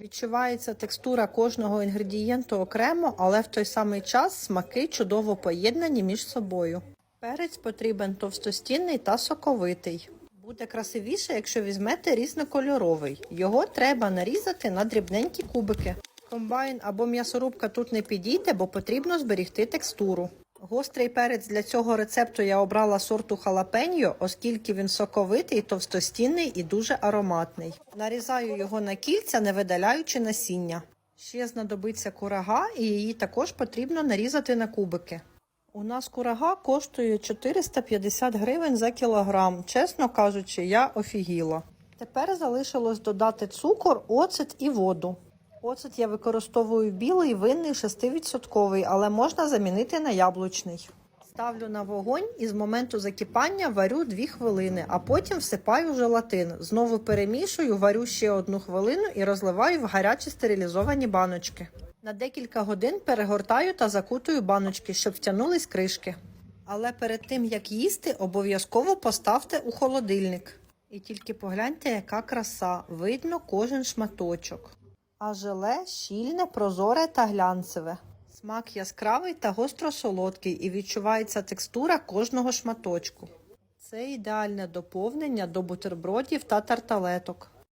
Відчувається текстура кожного інгредієнту окремо, але в той самий час смаки чудово поєднані між собою. Перець потрібен товстостінний та соковитий. Буде красивіше, якщо візьмете різнокольоровий. Його треба нарізати на дрібненькі кубики. Комбайн або м'ясорубка тут не підійде, бо потрібно зберігти текстуру. Гострий перець для цього рецепту я обрала сорту халапеньо, оскільки він соковитий, товстостінний і дуже ароматний. Нарізаю його на кільця, не видаляючи насіння. Ще знадобиться курага, і її також потрібно нарізати на кубики. У нас курага коштує 450 гривень за кілограм. Чесно кажучи, я офігіла. Тепер залишилось додати цукор, оцет і воду. Оцет я використовую білий, винний 6%, але можна замінити на яблучний. Ставлю на вогонь і з моменту закипання варю 2 хвилини, а потім всипаю желатин. Знову перемішую, варю ще одну хвилину і розливаю в гарячі стерилізовані баночки. На декілька годин перегортаю та закутую баночки, щоб втягнулись кришки. Але перед тим як їсти, обов'язково поставте у холодильник. І тільки погляньте, яка краса, видно кожен шматочок. А желе щільне, прозоре та глянцеве. Смак яскравий та гостро-солодкий і відчувається текстура кожного шматочку. Це ідеальне доповнення до бутербродів та тарталеток.